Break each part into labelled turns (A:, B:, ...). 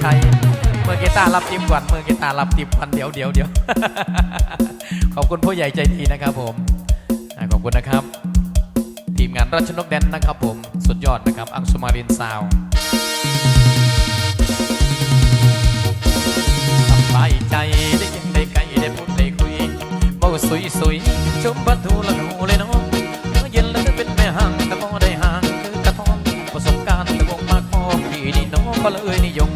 A: ใช้มือกีตาร์รับติบก่อนมือกีตาร์รับติบก่อนเดี๋ยวเดี๋ยวเดี๋ยวขอบคุณผู้ใหญ่ใจดีนะครับผมขอบคุณนะครับ ทีมงานราชนกแดนนะครับผมสุดยอดนะครับ อังสุมารินซาวสบายใจได้ยินได้ไกลได้พูดได้คุยบ่สวยสุยชมประตูละหูเลยน้องเย็นแล้วเป็นแม่ห่างแต่พอได้ห่างคือกระท้องประสบการณ์แต่วงมากพอปีนี้น้องก็เลยนิยม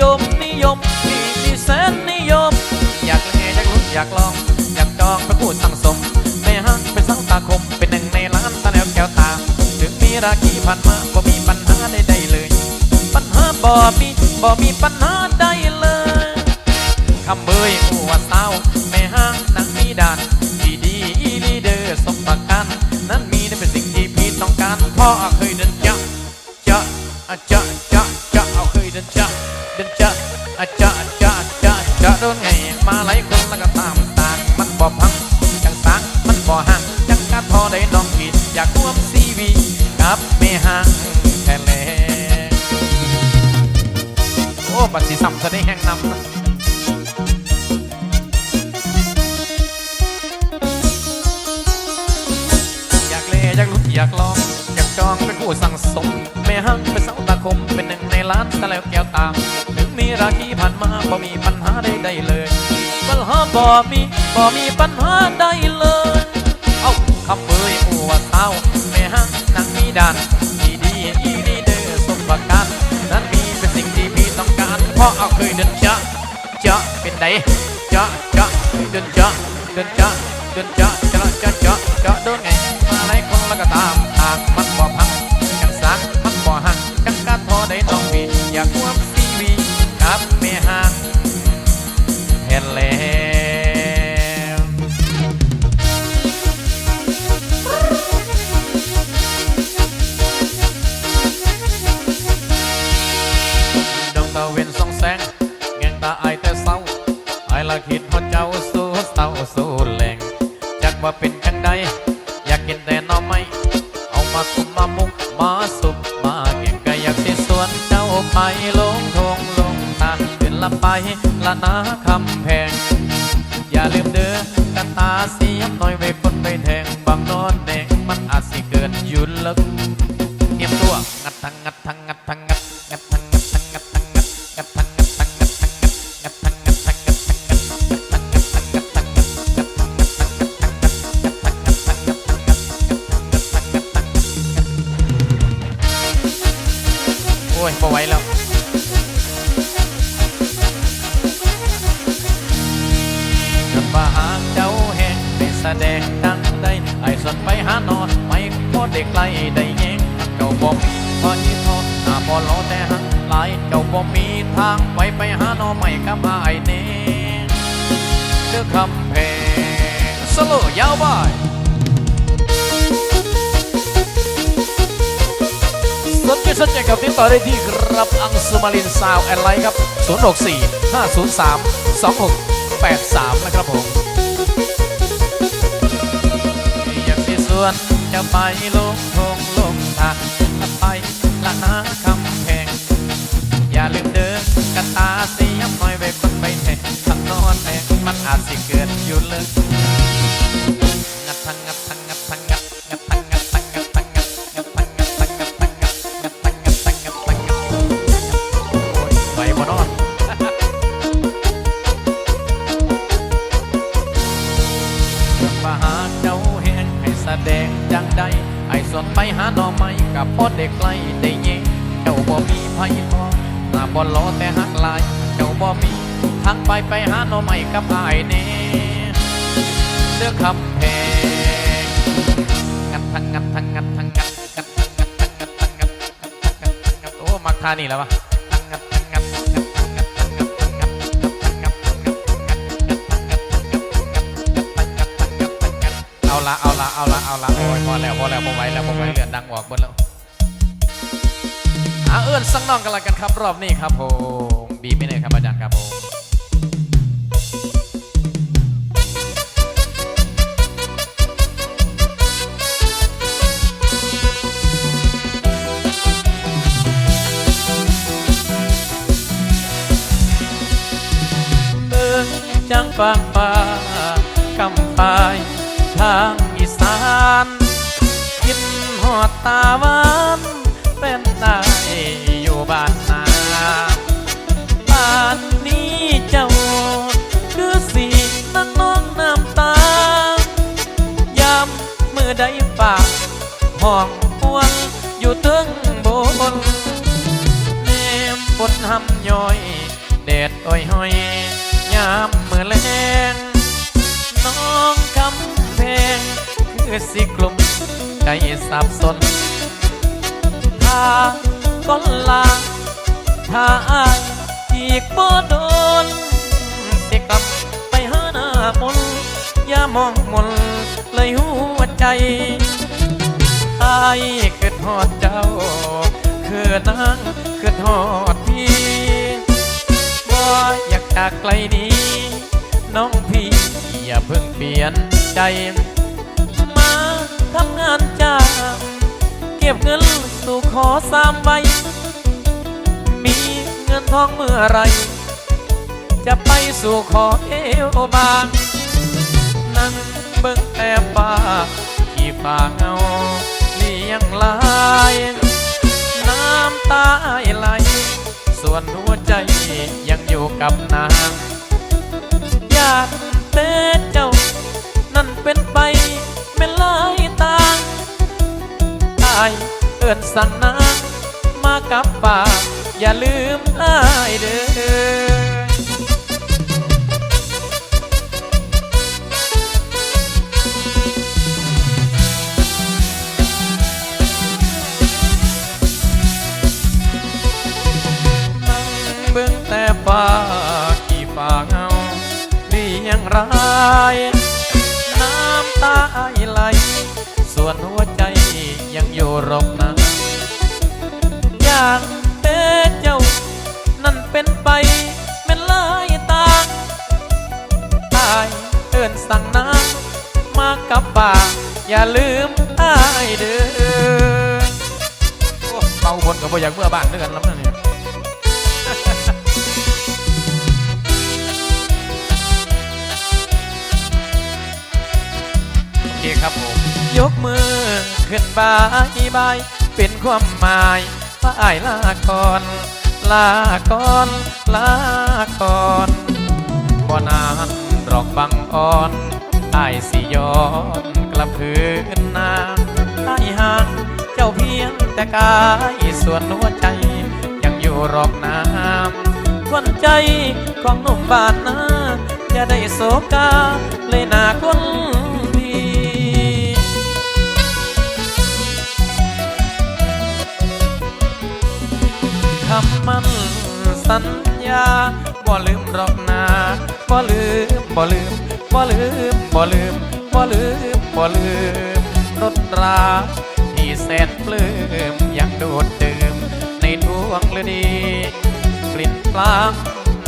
A: ยมนิยมนี่มีแสนนิยม อยากเล่นอยากลุ้นอยากลอง อยากจองประกูตั้งสมในห้างเป็นสังตาคม เป็นหนึ่งในร้านตาแนวแก้วตา ถึงมีราคีผ่านมาบ่มีปัญหาใดๆเลย ปัญหาบ่มีบ่มีปัญหาใดเลยคำเบยหัวสาวแม่ห้างนางมีด่านดีดีอีลีเดอร์สมประกันนั้นมีนั่นเป็นสิ่งที่พี่ต้องการพ่อเคยเดินจาะจาะจาะ แม่หังเป็นสาวตาคมเป็นหนึ่งในล้านตะแล้วแก้วตาถึงมีราคีผ่านมาบ่มีปัญหาใดๆเลยปัญหาบ่มีบ่มีปัญหาใดเลย เอ้าคำเอ่ยอวดเท้าแม่หังนั่งมีดันดีดีอีดีเด้อสมประการนั้นมีเป็นสิ่งที่พี่ต้องการเพราะเอาเคยเดินจะจะเป็นไดจะจะเดินจะเดินจะเดินจะ ยพอไหวแล้วจนว่าหาเจ้าแห่งไปแสดงดังใดไอ้สนไปหานอนไม่พอได้ไกลได้แยงเจ้าบ่มีพอยี่ทอหน้าบ่รอแต่หักหลายเจ้าบ่มีทางไปไปหานอไม่กับไอ้เน่เดือคำเพลงสโลว์ยาวไป สนใจกับติดต่อได้ที่ครับอังสุมารินซาวแอนไลน์ครับ 064 503 2683 นะครับผมอยากสิส่วนจะไปลงทงลงทางจะไปละหาคำแพงอย่าลืมเดินกระตาเสียมหน่อยไว้คนไปแทงทางนอนแทงมันอาจสิเกิดอยู่เลยงัดทังงัด เลือกคำแพงงัดทังงัดทังงัดทังงัดงัดทังงัดทังงัดทังงัดงัดทังงัดทังงัดโอ้มักท่านี่แล้ววะเอาละเอาละเอาละเอาละโอ้ยพอแล้วพอแล้วพอไหวแล้วพอไหวเลือดดังออกหมดแล้วอาเอื้อนสักน้องกันละกันครับรอบนี้ครับผม ฟางฟ้ากำปายทางอีสานกินหอดตาหวานเป็นตายอยู่บ้านนาบ้านนี้เจ้า คือสีนั่งน้องน้ำตายามมือใดปากห้องหวนอยู่เทึงบนเนมบนหำย่อยแดดอ้อยห้อยามมือแรงน้องคำเพงคือสิกลุ่มใจสับสนถ้าก้นลาถ้าอายอีกบ่โดน สิกลับไปหาหน้ามนอย่ามองมนเลยหัวใจอายคือทอดเจ้า คือนางคือทอดพี่บ่อย จากไกลนี้ น้องพี่อย่าเพิ่งเปลี่ยนใจ มาทำงานจ้าเก็บเงินสู่ขอสามใบ มีเงินทองเมื่อไร จะไปสู่ขอเอวบางนั่งเบิ่งแต่ฟ้าที่ฟ้าเงาเลี้ยงลาย น้ำตาไหล ส่วนหัวใจยังอยู่กับนางอยากเต้เจ้า นั่นเป็นไปเป็นลายต่างอายเอินสั่งนางมากับป่าอย่าลืมอายเด้อายน้ำตาไหล ส่วนหัวใจยังอยู่รบนาอยากเต้เจ้า นั่นเป็นไปเป็นลายต่างตายเอินสั่งนางมากับป่า อย่าลืมอายเด้อเบาบนกับบ่อยากเมื่อบ้านด้วยกันแล้วนะเนี่ย เคครับผม ยกมือขึ้นบายบาย เป็นความหมายว่ายลาก่อน ลาก่อนลาก่อนบ่นานดอกบังอ่อนไอายสิย้อนกลับคืนนาอายห่างเจ้าเพียงแต่กายส่วนหัวใจ ยังอยู่รอบน้ำวันใจของหนุ่มบ้านนาจะได้โศกาเลยหนาคนำมันสัญญาบ่ลืมหรอกนาบ่ลืมบ่ลืมบ่ลืมบ่ลืมบ่ลืมบ่ลืมรถราที่แสนปลื้มยังโดดดื่มในดวงฤดีกลิ่นปลาง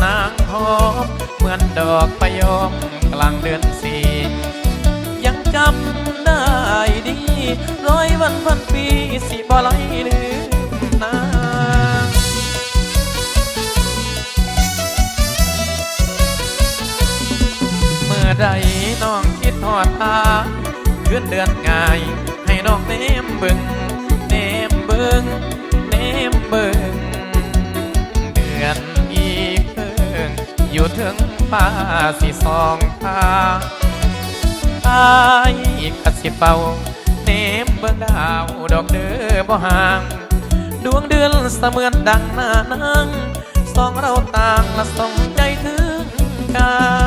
A: นางหอมเหมือนดอกพะยมกลางเดือนสี่ยังจำได้ดีร้อยวันพันปีสิบ่ไหลลื ทอดตาคืนเดือนง่าย ให้น้องเนมเบิงเนมเบิงเนมเบิงเดือนอีเพิ่งอยู่ถึงป่าสิสองทางอายกสิเป่าเนมเบิงดาวดอกเด้อบ่ห่างดวงเดือนเสมือนดังหน้านางสองเราต่างละสองใจถึงกัน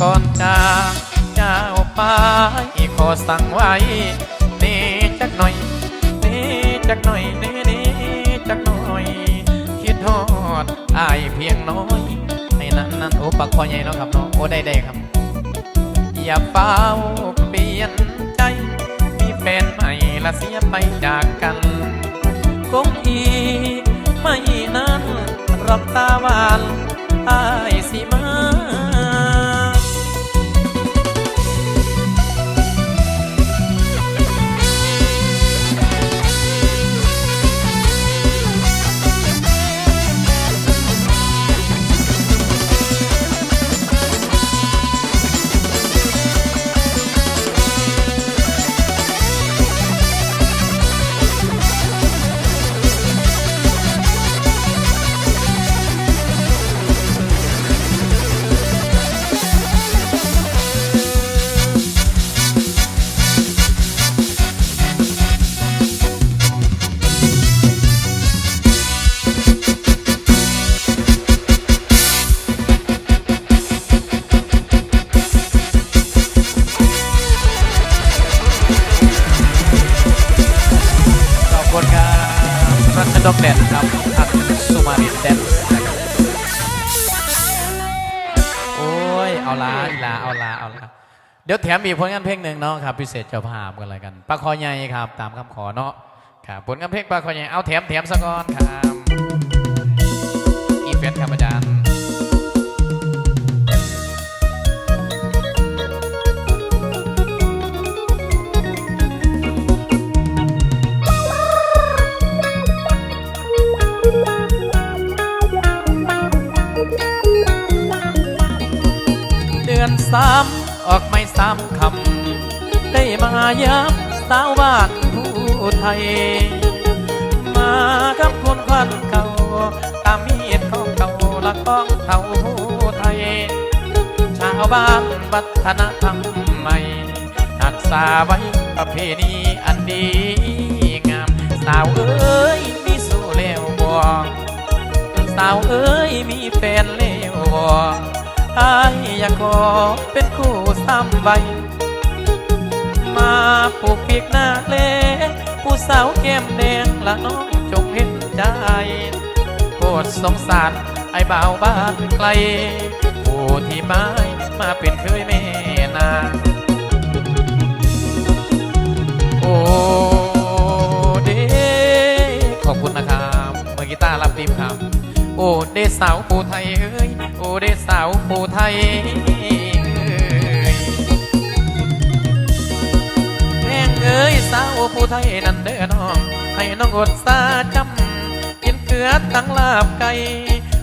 A: ก่อนจากเจ้าไปขอสั่งไว้เน่จักหน่อยเน่จักหน่อยเน่เน่จักหน่อย คิดทอดอายเพียงน้อยให้นั้นนั้นโอ้ปักคอใหญ่เนาะครับเนาะโอ้ได้ได้ครับ อย่าเฝ้าเปลี่ยนใจ มีแฟนใหม่ละเสียไปจากกันคงอีไม่นานรับตาหวานอายสิมา เดี๋ยวแถมอีกผลงานเพลงหนึ่งเนาะครับพิเศษเจ้าภาพกันอะไรกันปลาคอใหญ่ครับ ตามคำขอเนาะครับผลงานเพลงปลาคอใหญ่เอาแถมแถมสะก้อนครับ ย มากับคุณควันเก่า ตามมีดของเก่าและของเท่าผู้ไทย ชาวบ้านวัฒนธรรมใหม่รักษาไว้ประเพณีอันดีงาม สาวเอ้ยมีสู้เลวบ่สาวเอ้ยมีแฟนเลวบ่อายอยากขอเป็นคู่ซ้ำใบมาปลูกปีกหน้าเล ผู้สาวแก้มแดงละน้องจงเห็นใจโปรดสงสารไอ้บ่าวบ้านไกลผู้ที่ไม้มาเป็นเคยแม่นาโอ้เดขอบคุณนะครับมือกีตาร์รับดีมครับ โอ้เดสาวผู้ไทยเอ้ยโอ้เดสาวผู้ไทย เอ้ยสาวผู้ไทยนั่นเด้อน้อง ให้น้องอดสาจำกินเกลือตั้งลาบไก่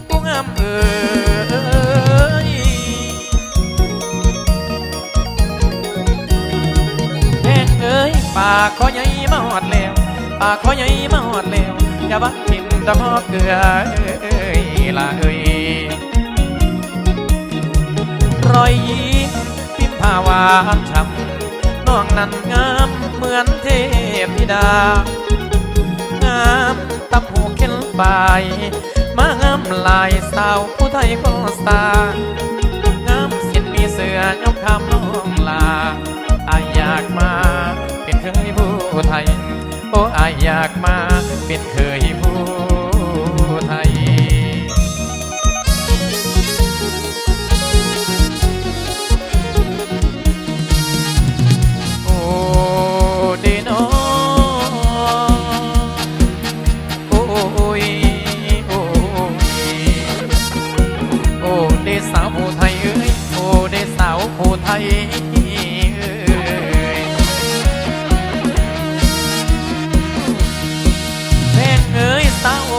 A: ผู้งามเอ้ยแม่งเอ้ยปากขอใหญ่มาหอดแล้วปากขอใหญ่มาหอดแล้วอย่าบักทิมตะพอเกลือเอ้ยละเอ้ยรอยยิ้มพิมพาวานช้ำน้องนั้นงาม เหมือนเทพธิดางามตำหูเข็นปลายมางามลายสาวผู้ไทยก็สางามสินมีเสือยกคำน้องลาอายอยากมาเป็นเคยผู้ไทย โอ้อายอยากมาเป็นเคยผู้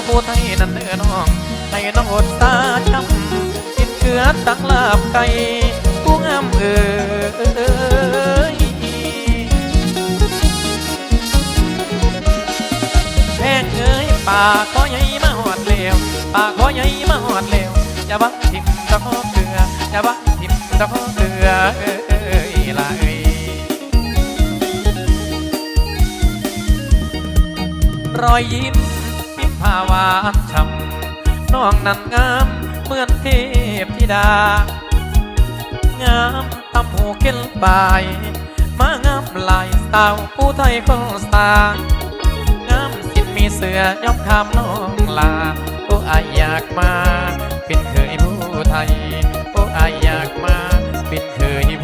A: ผู้ไทยนั่นเด้อน้องให้น้องอดตาช้ำกินเกลือตักลาบไก่ผู้งามเอ้ยแพงเอ้ยป่าขอใหญ่มาหอดเร็วป่าขอใหญ่มาหอดเร็วอย่าบักทิมตะขอเกลืออย่าบักทิมตะขอเกลือเอ้ยละเอ้ยรอยยิ้ม พิมพาวานช้ำน้องนั้นงามเหมือนเทพธิดา งามตำหูเข็นปลาย มางามลายสาวผู้ไทยก็สตางามสินมีเสือยอมคำน้องลาโอ้อายอยากมา เป็นเคยผู้ไทย โอ้อายอยากมา เป็นเคยผู้